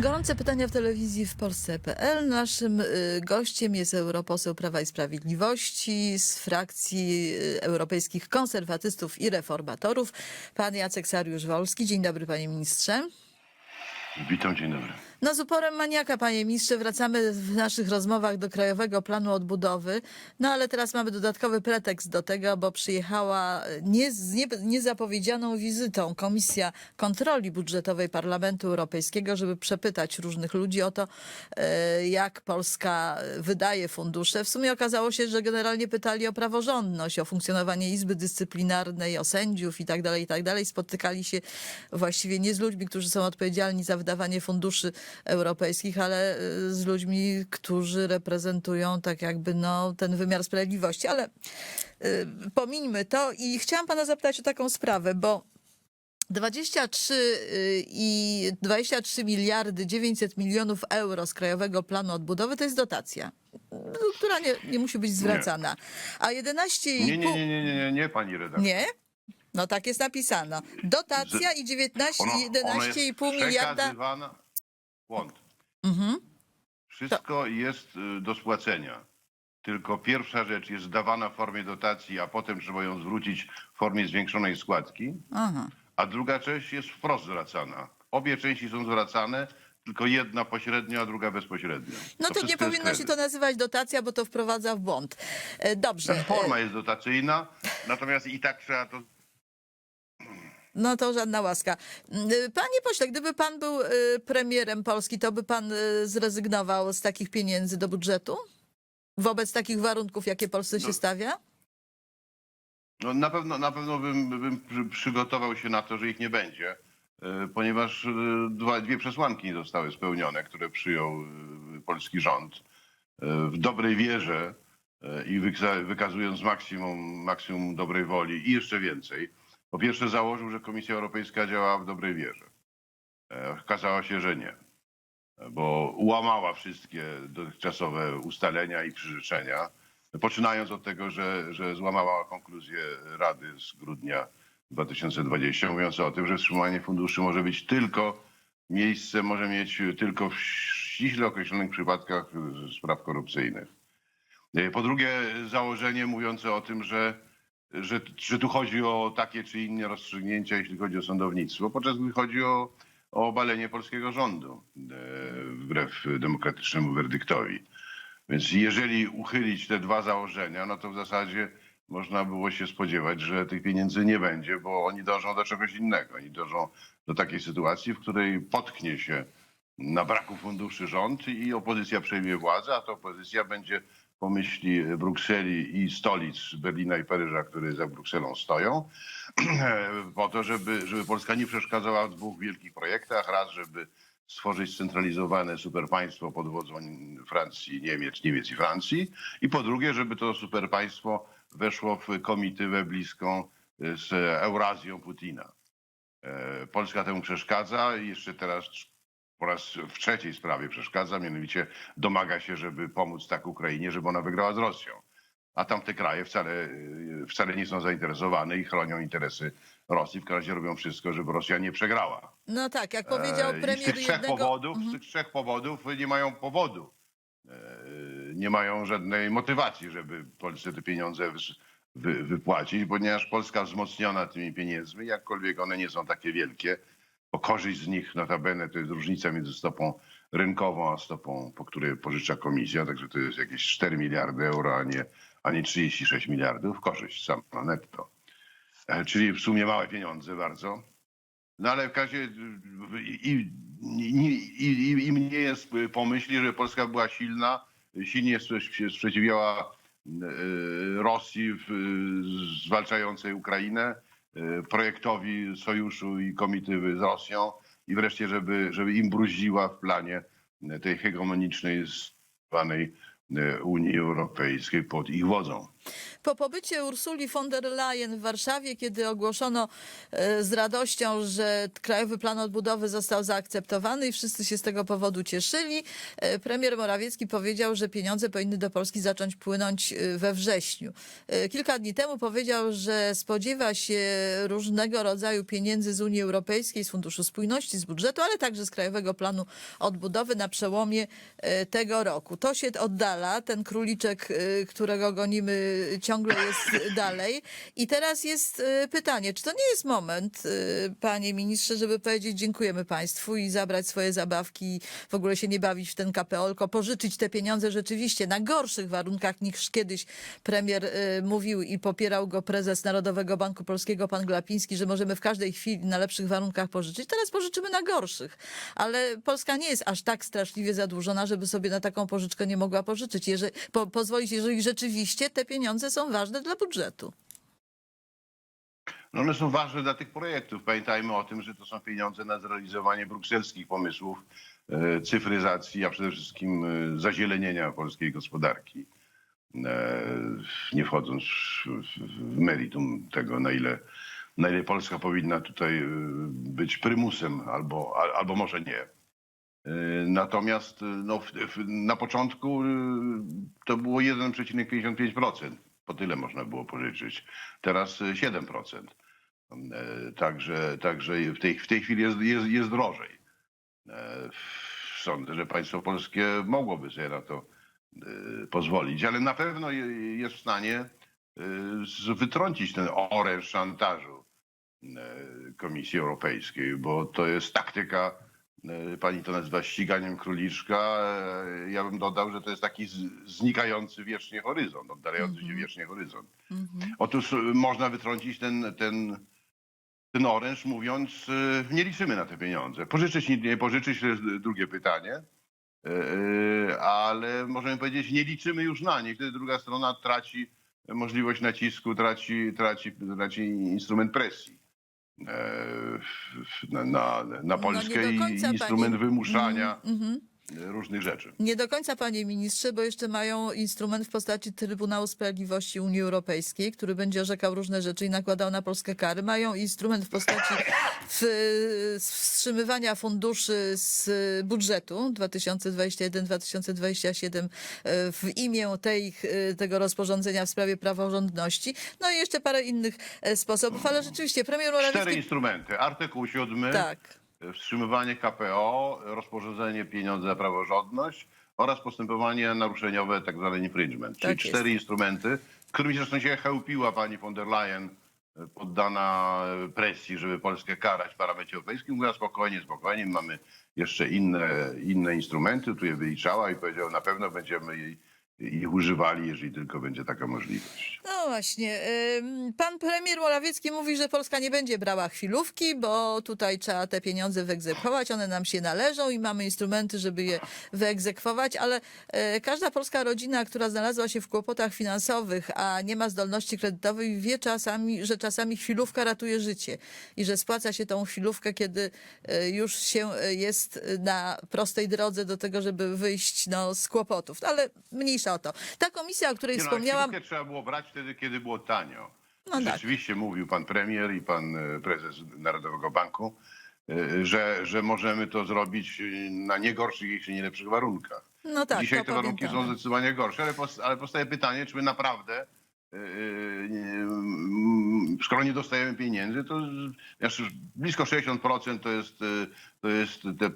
Gorące pytania w telewizji w Polsce.pl. Naszym y, gościem jest europoseł Prawa i Sprawiedliwości z frakcji y, europejskich konserwatystów i reformatorów, pan Jacek Sariusz-Wolski. Dzień dobry, panie ministrze. Witam, dzień dobry. No z uporem maniaka, panie ministrze, wracamy w naszych rozmowach do Krajowego Planu Odbudowy, no ale teraz mamy dodatkowy pretekst do tego, bo przyjechała nie, z nie, niezapowiedzianą wizytą Komisja Kontroli Budżetowej Parlamentu Europejskiego, żeby przepytać różnych ludzi o to, e, jak Polska wydaje fundusze. W sumie okazało się, że generalnie pytali o praworządność, o funkcjonowanie Izby Dyscyplinarnej, o sędziów i tak dalej, i tak dalej. Spotykali się właściwie nie z ludźmi, którzy są odpowiedzialni za wydawanie funduszy europejskich, ale y, z ludźmi, którzy reprezentują tak jakby no, ten wymiar sprawiedliwości. Ale y, pomińmy to i chciałam pana zapytać o taką sprawę, bo 23 y, i 23 miliardy 900 milionów euro z Krajowego Planu Odbudowy to jest dotacja, y, która nie, nie musi być zwracana. A 11,5... Nie, nie, nie, nie, nie, nie, nie pani redaktor. Nie? No tak jest napisano. Dotacja i 19, Ono- ono jest 11,5 miliarda. przekazywana- Błąd. Mhm. Wszystko jest y, do spłacenia. Tylko pierwsza rzecz jest dawana w formie dotacji, a potem trzeba ją zwrócić w formie zwiększonej składki, Aha. a druga część jest wprost zwracana. Obie części są zwracane, tylko jedna pośrednio, a druga bezpośrednio. No to, nie wszystko jest powinno się to kredyt. nazywać dotacja, bo to wprowadza w błąd. E, Dobrze. e, Forma jest dotacyjna, natomiast i tak trzeba to No to żadna łaska. Mm, Panie pośle, gdyby pan był e, premierem Polski, to by pan e, zrezygnował z takich pieniędzy do budżetu? Wobec takich warunków, jakie Polsce się No. stawia? No na pewno, na pewno bym, bym przy- przygotował się na to, że ich nie będzie, ponieważ dwa, dwie przesłanki nie zostały spełnione, które przyjął polski rząd w dobrej wierze i wyka- wykazując maksimum, maksimum dobrej woli i jeszcze więcej. Po pierwsze założył, że Komisja Europejska działa w dobrej wierze. E, Okazało się, że nie, bo ułamała wszystkie dotychczasowe ustalenia i przyrzeczenia. Poczynając od tego, że, że złamała konkluzję Rady z grudnia 2020, mówiąc o tym, że wstrzymanie funduszy może być tylko, miejsce może mieć tylko w ściśle określonych przypadkach spraw korupcyjnych. E, Po drugie, założenie mówiące o tym, że, że, że tu chodzi o takie czy inne rozstrzygnięcia, jeśli chodzi o sądownictwo, podczas gdy chodzi o, o obalenie polskiego rządu e, wbrew demokratycznemu werdyktowi. Więc jeżeli uchylić te dwa założenia, no to w zasadzie można było się spodziewać, że tych pieniędzy nie będzie, bo oni dążą do czegoś innego. Oni dążą do takiej sytuacji, w której potknie się na braku funduszy rząd i opozycja przejmie władzę, a to opozycja będzie po myśli Brukseli i stolic Berlina i Paryża, które za Brukselą stoją, po to, żeby, żeby Polska nie przeszkadzała w dwóch wielkich projektach. Raz, żeby stworzyć scentralizowane superpaństwo pod wodzą Francji, Niemiec, Niemiec i Francji. I po drugie, żeby to superpaństwo weszło w komitywę bliską z Eurazją Putina. E, Polska temu przeszkadza i jeszcze teraz po raz w trzeciej sprawie przeszkadza, mianowicie domaga się, żeby pomóc tak Ukrainie, żeby ona wygrała z Rosją. A tamte kraje wcale, e, wcale nie są zainteresowane i chronią interesy Rosji. W każdym razie robią wszystko, żeby Rosja nie przegrała. No tak, jak powiedział E, I z premier tych trzech jednego... powodów, Mhm. z tych trzech powodów nie mają powodu. E, Nie mają żadnej motywacji, żeby Polsce te pieniądze wypłacić, ponieważ Polska wzmocniona tymi pieniędzmi, jakkolwiek one nie są takie wielkie, bo korzyść z nich notabene to jest różnica między stopą rynkową a stopą, po której pożycza komisja, także to jest jakieś 4 miliardy euro, a nie, a nie 36 miliardów, korzyść sama netto. E, Czyli w sumie małe pieniądze bardzo. No ale w razie i, i, i, i, im nie jest pomyśli, że Polska była silna, silnie się sprzeciwiała e, Rosji w, zwalczającej Ukrainę, projektowi sojuszu i komitywy z Rosją i wreszcie, żeby, żeby im bruździła w planie tej hegemonicznej zwanej e, Unii Europejskiej pod ich wodzą. Po pobycie Ursuli von der Leyen w Warszawie, kiedy ogłoszono e, z radością, że Krajowy Plan Odbudowy został zaakceptowany i wszyscy się z tego powodu cieszyli, e, premier Morawiecki powiedział, że pieniądze powinny do Polski zacząć płynąć e, we wrześniu. Kilka dni temu powiedział, że spodziewa się różnego rodzaju pieniędzy z Unii Europejskiej, z Funduszu Spójności, z budżetu, ale także z Krajowego Planu Odbudowy na przełomie tego roku. To się oddala, ten króliczek, którego gonimy, ciągle jest dalej. I teraz jest e, pytanie, czy to nie jest moment, e, panie ministrze, żeby powiedzieć dziękujemy państwu i zabrać swoje zabawki w ogóle się nie bawić w ten KPO, tylko pożyczyć te pieniądze rzeczywiście na gorszych warunkach niż kiedyś premier mówił i popierał go prezes Narodowego Banku Polskiego, pan Glapiński, że możemy w każdej chwili na lepszych warunkach pożyczyć. Teraz pożyczymy na gorszych. Ale Polska nie jest aż tak straszliwie zadłużona, żeby sobie na taką pożyczkę nie mogła pożyczyć, jeżeli, po, pozwolić, jeżeli rzeczywiście te pieniądze są ważne dla budżetu. No one są ważne dla tych projektów. Pamiętajmy o tym, że to są pieniądze na zrealizowanie brukselskich pomysłów, e, cyfryzacji, a przede wszystkim e, zazielenienia polskiej gospodarki. E, Nie wchodząc w- meritum tego, na ile, na ile Polska powinna tutaj być prymusem, albo, al- albo może nie. E, Natomiast e, no, na początku e, to było 1,55%. Po tyle można było pożyczyć. Teraz e, 7%. E, Także, także w, tej, w tej chwili jest, jest, jest drożej. Sądzę, że państwo polskie mogłoby sobie na to pozwolić, ale na pewno je- jest w stanie wytrącić ten oręż szantażu Komisji Europejskiej, bo to jest taktyka, pani to nazywa ściganiem króliczka. e, Ja bym dodał, że to jest taki znikający wiecznie horyzont, oddalający się wiecznie horyzont. Mhm. Otóż y, można wytrącić ten, ten, ten oręż mówiąc, nie liczymy na te pieniądze. Pożyczyć, nie, pożyczyć to jest drugie pytanie, ale możemy powiedzieć, nie liczymy już na nie. Wtedy druga strona traci możliwość nacisku, traci, traci, traci instrument presji e, na, na, na No Polskę i instrument wymuszania Mhm. Różnych rzeczy. Nie do końca, panie ministrze, bo jeszcze mają instrument w postaci Trybunału Sprawiedliwości Unii Europejskiej, który będzie orzekał różne rzeczy i nakładał na Polskę kary. Mają instrument w postaci wstrzymywania funduszy z budżetu 2021-2027 e, w imię tej, e, tego rozporządzenia w sprawie praworządności. No i jeszcze parę innych e, sposobów, ale rzeczywiście premier Cztery Morawiecki... instrumenty. Artykuł 7. Tak. Wstrzymywanie KPO, rozporządzenie pieniądze za praworządność oraz postępowanie naruszeniowe, tak zwane infringement. Czyli Tak cztery instrumenty, którymi zresztą się chełpiła pani von der Leyen, e, poddana e, presji, żeby Polskę karać w parlamencie europejskim. Mówiła spokojnie, spokojnie, mamy jeszcze inne, inne instrumenty, tu je wyliczała i powiedziała, na pewno będziemy jej, ich używali, jeżeli tylko będzie taka możliwość. No właśnie. Pan premier Morawiecki mówi, że Polska nie będzie brała chwilówki, bo tutaj trzeba te pieniądze wyegzekwować, one nam się należą i mamy instrumenty, żeby je wyegzekwować, ale e, każda polska rodzina, która znalazła się w kłopotach finansowych, a nie ma zdolności kredytowej, wie czasami, że czasami chwilówka ratuje życie i że spłaca się tą chwilówkę, kiedy e, już się e, jest na prostej drodze do tego, żeby wyjść no, z kłopotów. Ale mniejsza Ta komisja, o której Nie no, wspomniałam... chwilówkę trzeba było brać wtedy, kiedy było tanio. No tak. Rzeczywiście mówił pan premier i pan e, prezes Narodowego Banku, e, że, że możemy to zrobić e, na nie gorszych, jeśli nie lepszych warunkach. No tak, Dzisiaj te warunki pamiętamy. są zdecydowanie gorsze, ale, pos, ale powstaje pytanie, czy my naprawdę, mm, skoro nie dostajemy pieniędzy, to blisko 60% to jest, to jest te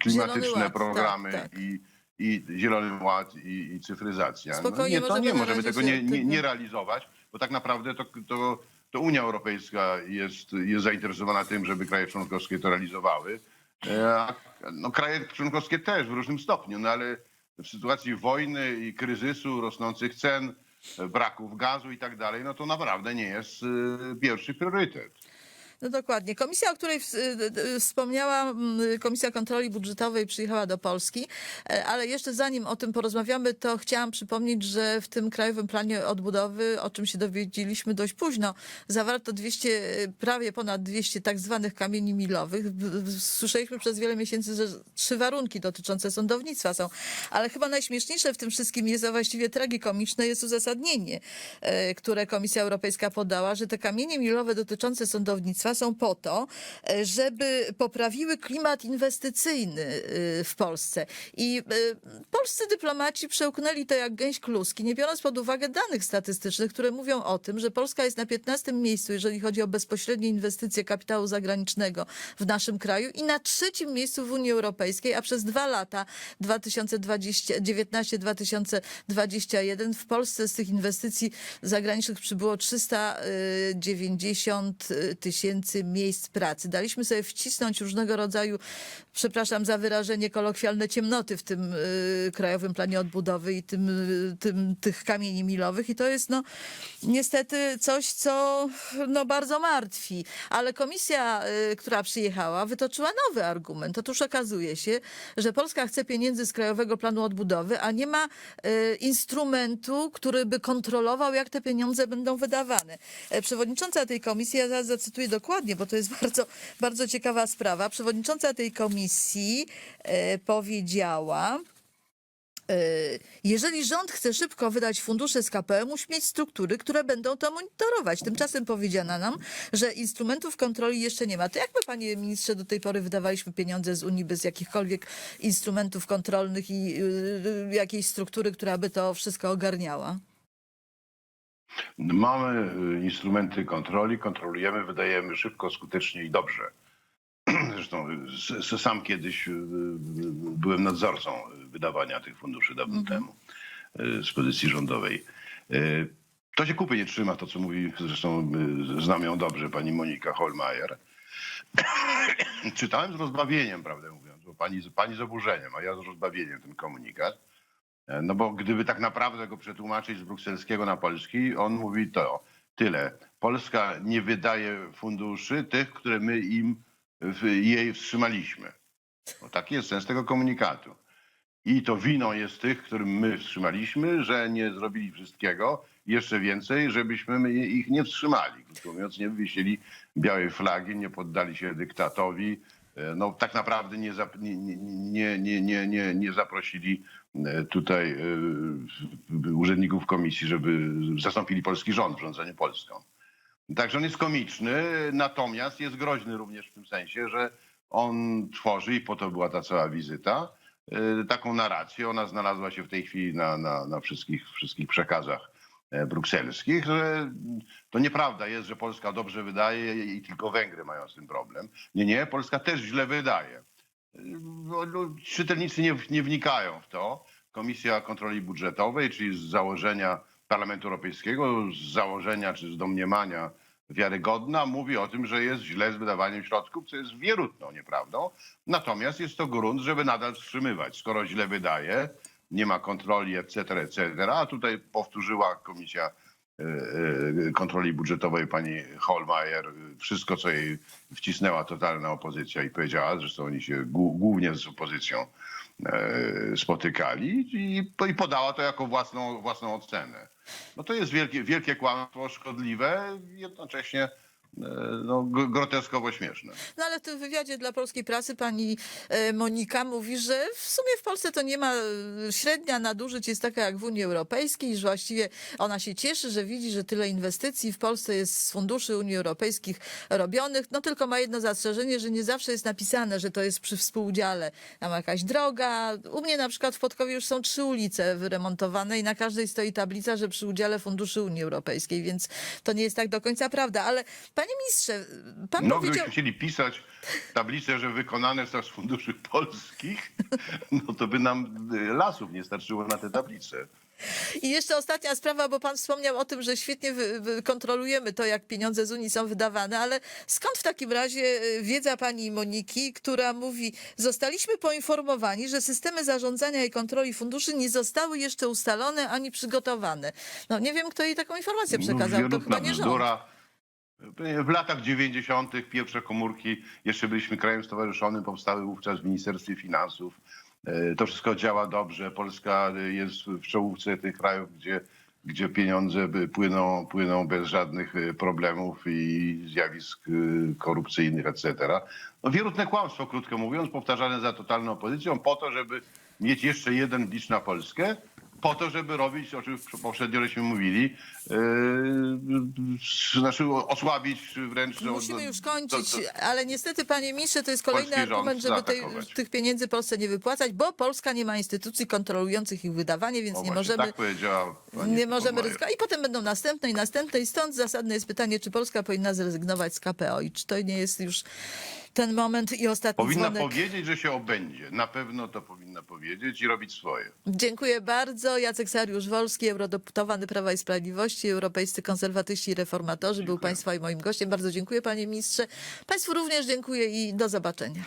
klimatyczne Ład, programy tak, tak. i i Zielony Ład i, i cyfryzacja. Spokojnie, nie, to możemy nie na możemy razie tego się nie, nie, tego- nie realizować, bo tak naprawdę to, to, to Unia Europejska jest, jest zainteresowana tym, żeby kraje członkowskie to realizowały. E, A no, kraje członkowskie też w różnym stopniu, no ale w sytuacji wojny i kryzysu, rosnących cen, e, braków gazu i tak dalej, no to naprawdę nie jest e, pierwszy priorytet. No dokładnie. Komisja, o której ws- y, y, wspomniała, mm, Komisja Kontroli Budżetowej przyjechała do Polski, e, ale jeszcze zanim o tym porozmawiamy, to chciałam przypomnieć, że w tym Krajowym Planie Odbudowy, o czym się dowiedzieliśmy dość późno, zawarto 200, y, prawie ponad 200 tak zwanych kamieni milowych. Słyszeliśmy przez wiele miesięcy, że trzy warunki dotyczące sądownictwa są, ale chyba najśmieszniejsze w tym wszystkim jest, a właściwie tragikomiczne jest uzasadnienie, e, które Komisja Europejska podała, że te kamienie milowe dotyczące sądownictwa są po to, e, żeby poprawiły klimat inwestycyjny e, w Polsce. I e, polscy dyplomaci przełknęli to jak gęś kluski, nie biorąc pod uwagę danych statystycznych, które mówią o tym, że Polska jest na 15 miejscu, jeżeli chodzi o bezpośrednie inwestycje kapitału zagranicznego w naszym kraju i na trzecim miejscu w Unii Europejskiej, a przez dwa lata 2019-2021 w Polsce z tych inwestycji zagranicznych przybyło 390 tysięcy miejsc pracy. Daliśmy sobie wcisnąć różnego rodzaju, przepraszam za wyrażenie kolokwialne, ciemnoty w tym y, Krajowym Planie Odbudowy i tym, y, tym, tych kamieni milowych i to jest no niestety coś, co no, bardzo martwi. Ale komisja, y, która przyjechała, wytoczyła nowy argument. Otóż okazuje się, że Polska chce pieniędzy z Krajowego Planu Odbudowy, a nie ma instrumentu, który by kontrolował, jak te pieniądze będą wydawane. E, Przewodnicząca tej komisji, ja zaraz zacytuję dokładnie, bo to jest bardzo, bardzo ciekawa sprawa. Przewodnicząca tej komisji e, powiedziała, e, jeżeli rząd chce szybko wydać fundusze z KPO, musi mieć struktury, które będą to monitorować. Tymczasem powiedziano nam, że instrumentów kontroli jeszcze nie ma. To jak my, panie ministrze, do tej pory wydawaliśmy pieniądze z Unii bez jakichkolwiek instrumentów kontrolnych i y, jakiejś struktury, która by to wszystko ogarniała? Mamy y, instrumenty kontroli, kontrolujemy, wydajemy szybko, skutecznie i dobrze. Zresztą sam kiedyś y, y, byłem nadzorcą wydawania tych funduszy dawno temu y, z pozycji rządowej. Y, To się kupy nie trzyma, to co mówi, zresztą y, znam ją dobrze, pani Monika Holmeier. Czytałem z rozbawieniem, prawdę mówiąc, bo pani, pani z oburzeniem, a ja z rozbawieniem ten komunikat. E, No bo gdyby tak naprawdę go przetłumaczyć z brukselskiego na polski, on mówi to tyle. Polska nie wydaje funduszy tych, które my im jej wstrzymaliśmy. No, taki jest sens tego komunikatu. I to winą jest tych, którym my wstrzymaliśmy, że nie zrobili wszystkiego, jeszcze więcej, żebyśmy my ich nie wstrzymali. Krótko mówiąc, nie wywiesili białej flagi, nie poddali się dyktatowi. E, No tak naprawdę nie, nie, nie, nie, nie, nie zaprosili e, tutaj e, urzędników komisji, żeby zastąpili polski rząd w rządzeniu Polską. Także on jest komiczny, natomiast jest groźny również w tym sensie, że on tworzy, i po to była ta cała wizyta, y, taką narrację. Ona znalazła się w tej chwili na, na, na wszystkich, wszystkich przekazach e, brukselskich, że to nieprawda jest, że Polska dobrze wydaje i tylko Węgry mają z tym problem. Nie, nie, Polska też źle wydaje. Y, no, Czytelnicy nie, nie wnikają w to. Komisja Kontroli Budżetowej, czyli z założenia Parlamentu Europejskiego, z założenia czy z domniemania wiarygodna, mówi o tym, że jest źle z wydawaniem środków, co jest wierutną nieprawdą. Natomiast jest to grunt, żeby nadal wstrzymywać. Skoro źle wydaje, nie ma kontroli, etc., etc., a tutaj powtórzyła Komisja e, e, Kontroli Budżetowej pani Holmeier wszystko, co jej wcisnęła totalna opozycja i powiedziała, zresztą oni się głó- głównie z opozycją spotykali i, i podała to jako własną, własną ocenę. No to jest wielkie, wielkie kłamstwo, szkodliwe, jednocześnie e, no, g- groteskowo śmieszne. No ale w tym wywiadzie dla polskiej prasy pani e, Monika mówi, że w sumie w Polsce to nie ma e, średnia nadużyć jest taka jak w Unii Europejskiej, że właściwie ona się cieszy, że widzi, że tyle inwestycji w Polsce jest z funduszy Unii Europejskich robionych. No tylko ma jedno zastrzeżenie, że nie zawsze jest napisane, że to jest przy współudziale. Tam jakaś droga. U mnie na przykład w Podkowie już są trzy ulice wyremontowane i na każdej stoi tablica, że przy udziale funduszy Unii Europejskiej, więc to nie jest tak do końca prawda. Ale panie ministrze, pan No powiedział... chcieli pisać tablicę, że wykonane są z funduszy polskich, no to by nam y, lasów nie starczyło na te tablice. I jeszcze ostatnia sprawa, bo pan wspomniał o tym, że świetnie kontrolujemy to, jak pieniądze z Unii są wydawane, ale skąd w takim razie y, wiedza pani Moniki, która mówi, zostaliśmy poinformowani, że systemy zarządzania i kontroli funduszy nie zostały jeszcze ustalone ani przygotowane. No nie wiem, kto jej taką informację przekazał, to wierutna chyba nie rząd. bzdura. W latach 90. pierwsze komórki, jeszcze byliśmy krajem stowarzyszonym, powstały wówczas w Ministerstwie Finansów. E, To wszystko działa dobrze. Polska jest w czołówce tych krajów, gdzie, gdzie pieniądze płyną, płyną bez żadnych e, problemów i zjawisk e, korupcyjnych, etc. No, wierutne kłamstwo, krótko mówiąc, powtarzane za totalną opozycją, po to, żeby mieć jeszcze jeden bicz na Polskę, po to, żeby robić, o czym poprzednio żeśmy mówili, yy, znaczy osłabić wręcz... Musimy no, już kończyć, to- to- ale niestety, panie ministrze, to jest kolejny argument, żeby tej, tych pieniędzy Polsce nie wypłacać, bo Polska nie ma instytucji kontrolujących ich wydawanie, więc o nie właśnie, możemy... Tak powiedziała Nie możemy ryzykować. I potem będą następne i następne. I stąd zasadne jest pytanie, czy Polska powinna zrezygnować z KPO i czy to nie jest już ten moment i ostatni Powinna dzwonek. powiedzieć, że się obędzie. Na pewno to powinna powiedzieć i robić swoje. Dziękuję bardzo. Jacek Sariusz-Wolski, eurodeputowany Prawa i Sprawiedliwości, Europejscy Konserwatyści i Reformatorzy, był Państwa i moim gościem. Bardzo dziękuję, panie ministrze. Państwu również dziękuję i do zobaczenia.